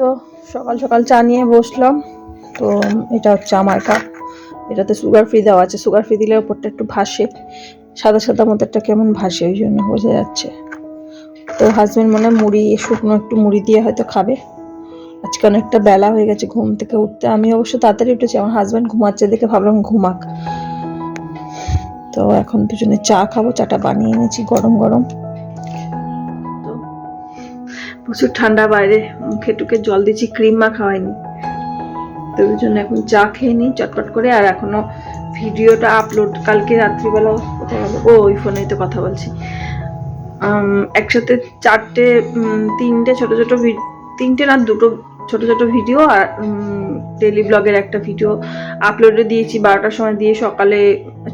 তো সকাল সকাল চা নিয়ে বসলাম। তো এটা হচ্ছে আমার কাপ। এটাতে সুগার ফ্রি দেওয়া আছে। সুগার ফ্রি দিলে ওপরটা একটু ভাসে। সাদা সাদা একটা কেমন ভাসে, ওই জন্য বোঝা যাচ্ছে। তো হাজব্যান্ড মনে মুড়ি, শুকনো একটু মুড়ি দিয়ে হয়তো খাবে। আজকে অনেকটা বেলা হয়ে গেছে ঘুম থেকে উঠতে। আমি অবশ্য তাড়াতাড়ি উঠেছি। আমার হাজব্যান্ড ঘুমাচ্ছে দেখে ভাবলাম ঘুমাক। তো এখন দুজনে চা খাব। চাটা বানিয়ে এনেছি গরম গরম। প্রচুর ঠান্ডা বাইরে। মুখে টুকে জল দিচ্ছি ক্রিম মা খাওয়াইনি তো ওই জন্য এখন চা খেয়ে নিই, চটপট করে। আর এখনও ভিডিওটা আপলোড কালকে রাত্রিবেলা কোথায় গেল ও, ওই ফোনেই তো কথা বলছি। একসাথে চারটে তিনটে ছোট ছোট তিনটে না, দুটো ছোট ছোট ভিডিও আর ডেলি ব্লগের একটা ভিডিও আপলোডে দিয়েছি। বারোটার সময় দিয়ে সকালে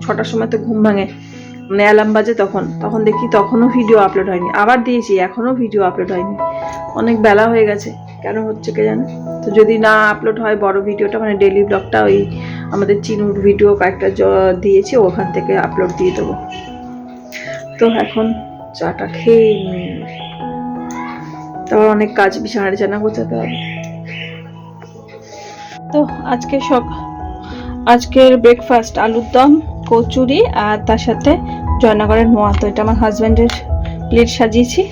ছটার সময় তো ঘুম ভাঙে। মানে অ্যালার্ম বাজে তখন। তখন দেখি তখনও ভিডিও আপলোড হয়নি। আবার দিয়েছি, এখনও ভিডিও আপলোড হয়নি। অনেক বেলা হয়ে গেছে। কেন হচ্ছে কে জানে? তো যদি না আপলোড হয় বড় ভিডিওটা মানে ডেলি ব্লগটা ওই আমাদের চিনুর ভিডিও কয়েকটা দিয়েছি, ওখান থেকে আপলোড দিয়ে দেবো। তো এখন চাটা খেয়ে। তারপর অনেক কাজ বিছানা টিছানা গোছাতে হবে। তো আজকে সব আজকের ব্রেকফাস্ট আলুর দম, কচুরি, আর তার সাথে জয়নগরের মোয়া, তো এটা আমার হাজব্যান্ডের প্লেট সাজিয়েছি।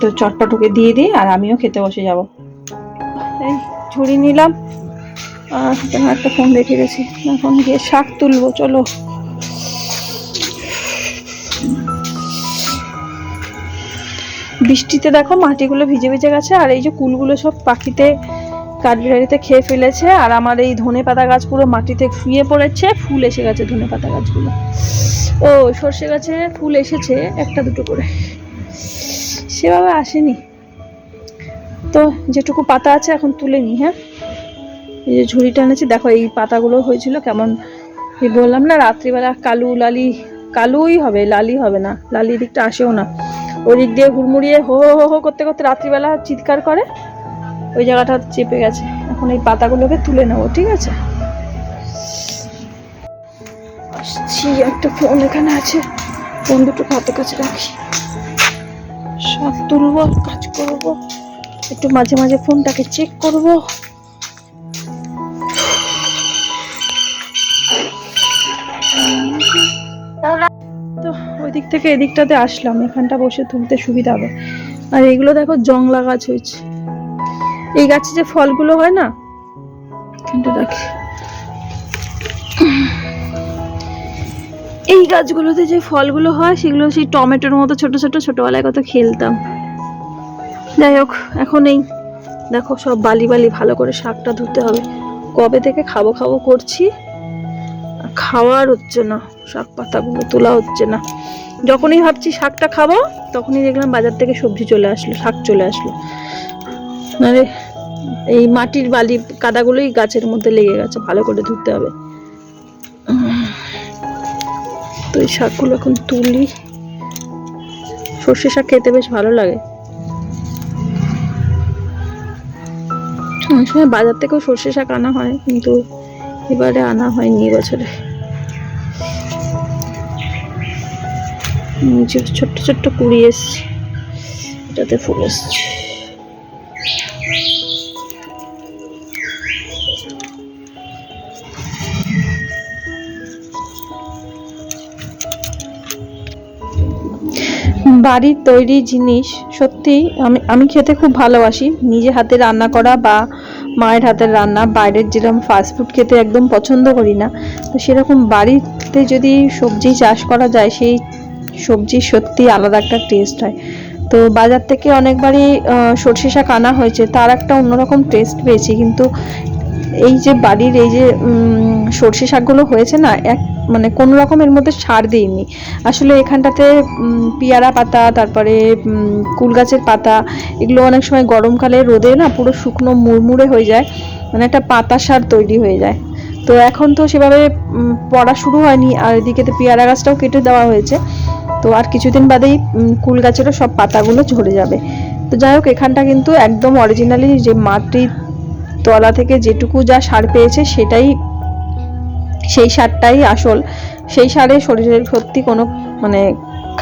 তো চটপট ওকে দিয়ে দিই আর আমিও খেতে বসে যাব। এই ঝুড়ি নিলাম। আর একটা ফোন রেখে গেছি। এখন গিয়ে শাক তুলবো, চলো। বৃষ্টিতে দেখো মাটিগুলো ভিজে ভিজে গেছে আর এই যে কুলগুলো সব পাখিতে, কাঠবিড়ালিতে খেয়ে ফেলেছে। আর আমার এই ধনে পাতা গাছ পুরো মাটিতে শুয়ে পড়েছে, ফুল এসে গেছে ধনে পাতা গাছগুলো। ও, সর্ষে গাছে ফুল এসেছে, একটা দুটো করে। সেভাবে আসেনি। তো যেটুকু পাতা আছে এখন তুলে নি হ্যাঁ? এই যে ঝুড়িটা এনেছি দেখো এই পাতাগুলো হয়েছিল কেমন। বললাম না, রাত্রিবেলা কালু লালি, কালুই হবে, লালি হবে না লালি দিকটা আসেও না। ওই দিক দিয়ে হুড়মুড়িয়ে হো হো হো করতে করতে রাত্রিবেলা চিৎকার করে, ওই জায়গাটা চেপে গেছে। এখন এই পাতাগুলোকে তুলে নেব, ঠিক আছে? আসছি, একটা ফোন এখানে আছে। ফোন দুটো হাতের কাছে রাখি সব তুলবো, কাজ করব। একটু মাঝে মাঝে ফোনটাকে চেক করব। তো ওই দিক থেকে এদিকটাতে আসলাম, এখানটা বসে তুলতে সুবিধা হবে। আর এগুলো দেখো জংলা গাছ হয়েছে। এই গাছে যে ফলগুলো হয় না, কিন্তু রাখি এই গাছগুলোতে যে ফলগুলো হয়, সেগুলো সেই টমেটোর মতো ছোট ছোট, ছোটবেলায় কত খেলতাম। যাই হোক, এখন এই দেখো সব বালি বালি ভালো করে শাকটা ধুতে হবে। কবে থেকে খাব খাব করছি। খাওয়ার হচ্ছে না, শাক পাতাগুলো তোলা হচ্ছে না। যখনই ভাবছি শাকটা খাব, তখনই দেখলাম বাজার থেকে সবজি চলে আসলো, শাক চলে আসলো। মানে এই মাটির বালি কাদাগুলোই গাছের মধ্যে লেগে গেছে, ভালো করে ধুতে হবে। তো এই শাকগুলো এখন তুলি। সর্ষে শাক খেতে বেশ ভালো লাগে। অনেক সময় বাজার থেকেও সর্ষে শাক আনা হয়, কিন্তু এবারে আনা হয়নি এবছরে ছোট্ট ছোট্ট কুড়ি এসছে, এটাতে ফুল এসছে। বাড়ির তৈরি জিনিস, সত্যি আমি আমি খেতে খুব ভালোবাসি। নিজে হাতে রান্না করা বা মায়ের হাতের রান্না, বাইরের যেরকম ফাস্টফুড খেতে একদম পছন্দ করি না। তো সেরকম বাড়িতে যদি সবজি চাষ করা যায়, সেই সবজি সত্যি আলাদা একটা টেস্ট হয়। তো বাজার থেকে অনেকবারই সর্ষে শাক আনা হয়েছে, তার একটা অন্যরকম টেস্ট পেয়েছি। কিন্তু এই যে বাড়ির এই যে সর্ষে শাকগুলো হয়েছে না, এক মানে কোনো রকম এর মধ্যে সার দিইনি। আসলে এখানটাতে পেয়ারা পাতা, তারপরে কুল গাছের পাতা, এগুলো অনেক সময় গরমকালে রোদে না পুরো শুকনো মুড়মুড়ে হয়ে যায় মানে একটা পাতা সার তৈরি হয়ে যায়। তো এখন তো সেভাবে পড়া শুরু হয়নি, আর এদিকে তো পেয়ারা গাছটাও কেটে দেওয়া হয়েছে। তো আর কিছুদিন বাদেই কুল গাছেরও সব পাতাগুলো ঝরে যাবে। তো যাই হোক, এখানটা কিন্তু একদম অরিজিনালি যে মাটির তলা থেকে যেটুকু যা সার পেয়েছে সেটাই, সেই সারটাই আসল। সেই সারে শরীরের সত্যি কোনো মানে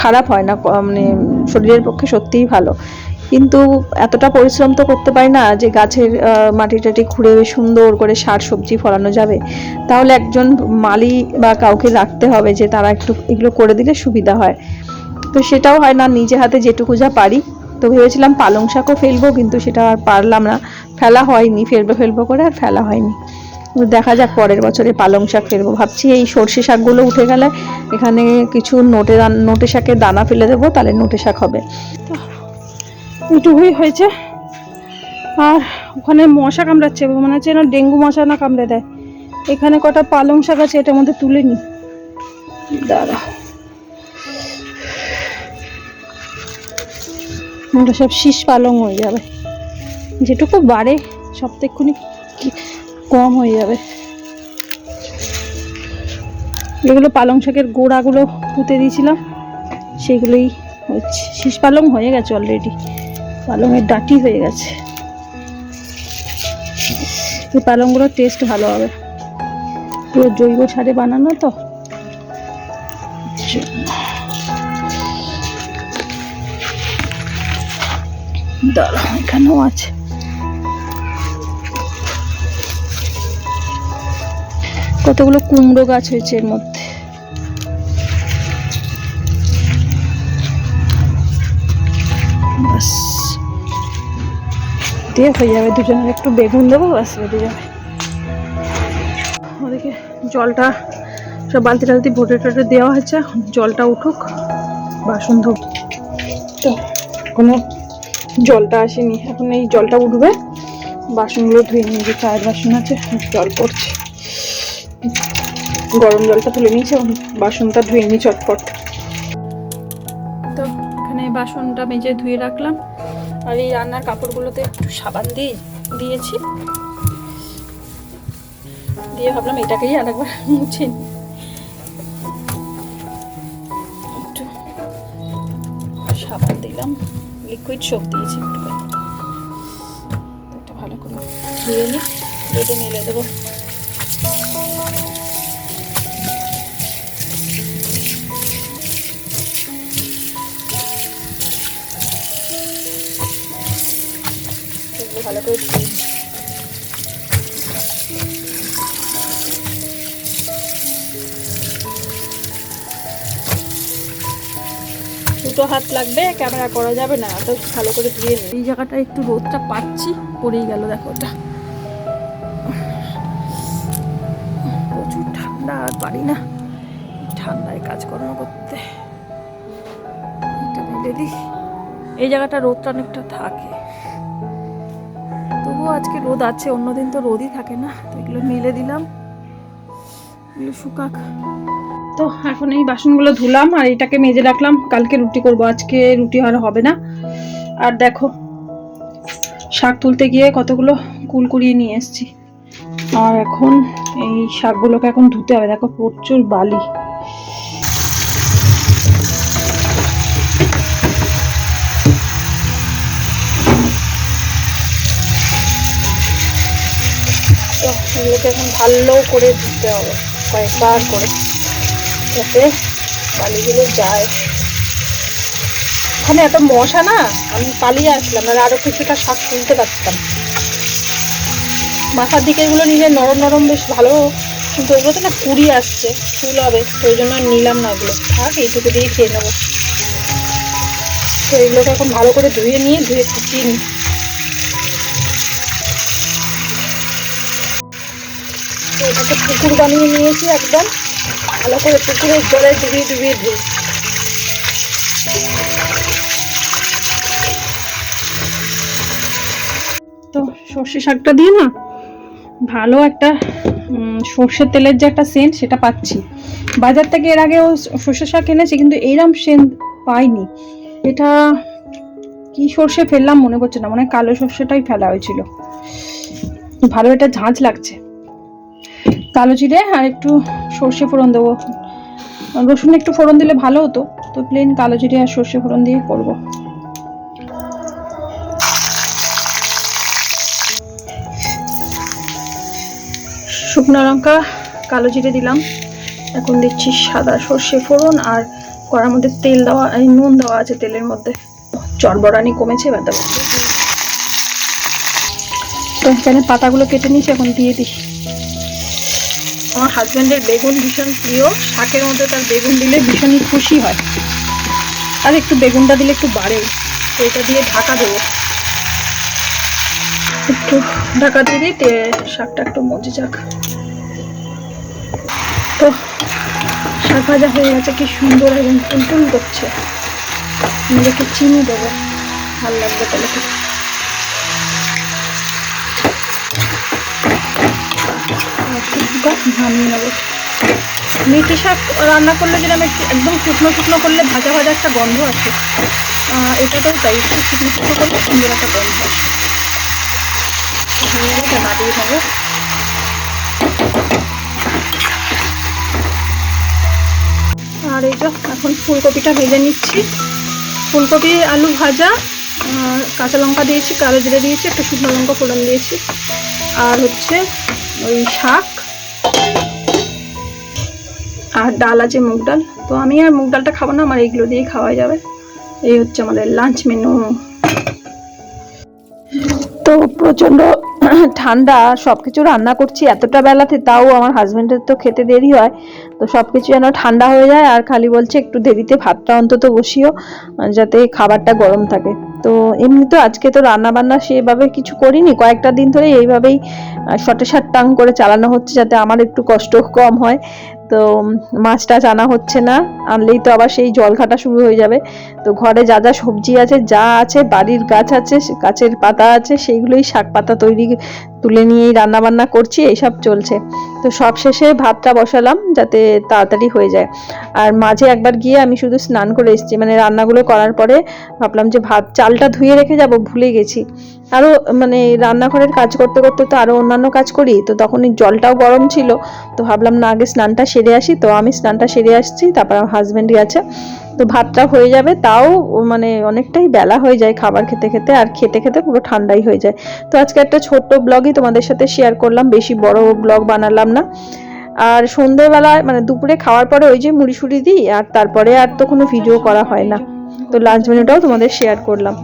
খারাপ হয় না মানে শরীরের পক্ষে সত্যিই ভালো। কিন্তু এতটা পরিশ্রম তো করতে পারি না যে গাছের মাটি টাটি খুঁড়ে সুন্দর করে সার, সবজি ফলানো যাবে। তাহলে একজন মালি বা কাউকে রাখতে হবে যে তারা একটু, এগুলো করে দিলে সুবিধা হয়। তো সেটাও হয় না, নিজে হাতে যেটুকু যা পারি তো ভেবেছিলাম পালং শাকও ফেলব, কিন্তু সেটা আর পারলাম না। ফেলা হয়নি, ফেলব ফেলব করে আর ফেলা হয়নি। দেখা যাক পরের বছরে পালং শাক ফেলব। ভাবছি এই সর্ষে শাকগুলো উঠে গেলে এখানে কিছু নোটে নোটে শাকের দানা ফেলে দেবো, তাহলে নোটে শাক হবে। এইটুকুই হয়েছে। আর ওখানে মশা কামড়াচ্ছে, মনে হচ্ছে না ডেঙ্গু মশা না কামড়ে দেয়। এখানে কটা পালং শাক আছে, এটার মধ্যে তুলে নি। দাঁড়া ওটা সব শীষ পালং হয়ে যাবে। যেটুকু বাড়ে সব তো এক্ষুনি কম হয়ে যাবে। এগুলো পালং শাকের গোড়াগুলো পুঁতে দিয়েছিলাম। সেগুলোই হচ্ছে। শীষ পালং হয়ে গেছে অলরেডি পালংয়ের ডাটি হয়ে গেছে। পালংগুলোর টেস্ট ভালো হবে। পুরো জৈব সারে বানানো তো। দাঁড়া এখানেও আছে। কতগুলো কুমড়ো গাছ হয়েছে এর মধ্যে। দিয়ে হয়ে যাবে দুজনের, একটু বেগুন দেবো, বাস বেরিয়ে যাবে। ওদিকে জলটা সব বালতি টালতি ভোটে টোটে দেওয়া হয়েছে, জলটা উঠুক, বাসন ধোব। তো কোনো জলটা আসেনি। এখন এই জলটা উঠবে। বাসনগুলো ধুয়ে নিয়ে যে চায়ের বাসন আছে, জল পড়ছে। গরম জলটা তুলে নিয়েছে, এখন বাসনটা ধুয়ে নিই চটপট। তো এখানে বাসনটা মেজে ধুয়ে রাখলাম। আর এই রান্নার কাপড়গুলোতে একটু সাবান দিয়ে, দিয়েছি। দিয়ে ভাবলাম এটাকেই আরেকবার মুছে নিই। একটু সাবান দিলাম। লিকুইড শোক দিয়েছি। একটু এটা ভালো করে ধুয়ে নিই রোদে মেলে দেবো। ভালো করে দুটো হাত লাগবে, ক্যামেরা করা যাবে না, তো ভালো করে ধুয়ে নিই এই জায়গাটা একটু রোদটা পাচ্ছি, পড়েই গেল, দেখো ওটা। প্রচুর ঠান্ডা, আর পারি না। ঠান্ডায় কাজকর্ম করতে। এটা দিই। এই জায়গাটা রোদটা অনেকটা থাকে। তবুও আজকে রোদ আছে, অন্যদিন তো রোদই থাকে না, তো এগুলো মেলে দিলাম। এগুলো শুকাক। তো এখন এই বাসনগুলো ধুলাম আর এটাকে মেজে রাখলাম। কালকে রুটি করব, আজকে রুটি আর হবে না। আর দেখো, শাক তুলতে গিয়ে কতগুলো কুল কুড়িয়ে নিয়ে এসেছি। আর এখন এই শাকগুলোকে এখন ধুতে হবে। দেখো, প্রচুর বালি। এগুলোকে এখন ভালো করে ধুতে হবে। কয়েকবার করে। যাতে বালিগুলো যায়। ওখানে এত মশা না, আমি পালিয়ে আসলাম, আর আরও কিছুটা শাক তুলতে পারতাম। মাথার দিকে এগুলো নিলে নরম নরম বেশ ভালো কিন্তু ওগুলোতে না কুড়ি আসছে ফুল হবে, তো ওই জন্য আর নিলাম না ওগুলো। থাক, এইটুকু দিয়ে খেয়ে নেব। তো এগুলোকে এখন ভালো করে ধুয়ে নিয়ে, ধুয়ে শুকিয়ে নিই। তো এটাকে পুকুর বানিয়ে নিয়েছি একদম। ভালো করে পুকুরের জলে ডুবিয়ে ডুবিয়ে ধুই। তো সর্ষে শাকটা দিয়ে না ভালো একটা উম, সর্ষের তেলের যে একটা সেন্ট সেটা পাচ্ছি। বাজার থেকে এর আগেও সর্ষে শাক এনেছি কিন্তু এইরকম সেন্ট পাইনি। এটা কি সর্ষে ফেললাম মনে করছে না মনে হয় কালো সর্ষেটাই ফেলা হয়েছিল। ভালো এটা ঝাঁঝ লাগছে। কালো জিরে আর একটু সর্ষে ফোড়ন দেবো। রসুন একটু ফোড়ন দিলে ভালো হতো, তো প্লেন কালো জিরে আর সর্ষে ফোড়ন দিয়ে করব। শুকনো লঙ্কা, কালো জিরে দিলাম। এখন দিচ্ছি সাদা সর্ষে ফোড়ন আর কড়ার মধ্যে তেল দেওয়া, এই নুন দেওয়া আছে তেলের মধ্যে। চরবরানি কমেছে ব্যথা করছে তো এখানে পাতাগুলো কেটে নিয়েছি, এখন দিয়ে দিই। আমার হাজব্যান্ডের বেগুন ভীষণ প্রিয়, শাকের মধ্যে তার বেগুন দিলে ভীষণই খুশি হয়। আর একটু বেগুনটা দিলে একটু বাড়ে, তো এটা দিয়ে ঢাকা দেবো। একটু ঢাকা দিয়ে দিই তে শাকটা একটু মজে যাক। তো শাক ভাজা হয়ে গেছে, কি সুন্দর এবং টুনটুন করছে। নিজেকে চিনি দেবো, ভালো লাগবে তাহলে কিছুটা নামিয়ে নেব মেথি শাক রান্না করলে যেরকম একটু একদম শুকনো শুকনো করলে ভাজা ভাজা একটা গন্ধ আছে এটাতেও তাই, একটু শুকনো শুকনো করলে সুন্দর একটা গন্ধ আসে। এটা আর এই যে এখন ফুলকপিটা ভেজে নিচ্ছি। ফুলকপি, আলু ভাজা কাঁচা লঙ্কা দিয়েছি, কালো জিরে দিয়েছি, একটা শুকনো লঙ্কা ফোড়ন দিয়েছি। আর হচ্ছে ওই শাক আর ডাল আছে, মুগ ডাল। তো আমি আর মুগ ডালটা খাব না, আমার এইগুলো দিয়েই খাওয়া যাবে। এই হচ্ছে আমাদের লাঞ্চ মেনু তো প্রচণ্ড ঠান্ডা সব কিছু রান্না করছি এতটা বেলাতে, তাও আমার হাজব্যান্ডের তো খেতে দেরি হয়। তো সব কিছু যেন ঠান্ডা হয়ে যায় আর খালি বলছে একটু দেরিতে ভাতটা অন্তত বসিও, যাতে খাবারটা গরম থাকে। তো এমনি তো আজকে তো রান্না বান্না সেভাবে কিছু করিনি, কয়েকটা দিন ধরে এইভাবেই শটে টাং করে চালানো হচ্ছে যাতে আমার একটু কষ্ট কম হয়। তো মাছ টাছ আনা হচ্ছে না, আনলেই তো আবার সেই জল ঘাটা শুরু হয়ে যাবে। তো ঘরে যা যা সবজি আছে, যা আছে, বাড়ির গাছ আছে গাছের পাতা আছে, সেইগুলোই শাক পাতা তৈরি তুলে নিয়েই রান্না বান্না করছি, এইসব চলছে। তো সব শেষে ভাতটা বসালাম যাতে তাড়াতাড়ি হয়ে যায়। আর মাঝে একবার গিয়ে আমি শুধু স্নান করে এসেছি মানে রান্নাগুলো করার পরে ভাবলাম যে ভাত, চালটা ধুয়ে রেখে যাব, ভুলে গেছি। আরও মানে রান্নাঘরের কাজ করতে করতে তো আরও অন্যান্য কাজ করি, তো তখন জলটাও গরম ছিল, তো ভাবলাম না আগে স্নানটা সেরে আসি, তো আমি স্নানটা সেরে আসছি, তারপর আমার হাজব্যান্ড গেছে, তো ভাতটা হয়ে যাবে, তাও মানে অনেকটাই বেলা হয়ে যায় খাবার খেতে খেতে, আর খেতে খেতে পুরো ঠান্ডাই হয়ে যায়, তো আজকে একটা ছোট্ট ব্লগই তোমাদের সাথে শেয়ার করলাম, বেশি বড় ব্লগ বানালাম না, আর সন্ধেবেলায় মানে দুপুরে খাওয়ার পরে ওই যে মুড়ি সুড়ি দিই, আর তারপরে আর তো কোনো ভিডিও করা হয় না, তো লাঞ্চ মেনুটাও তোমাদের শেয়ার করলাম।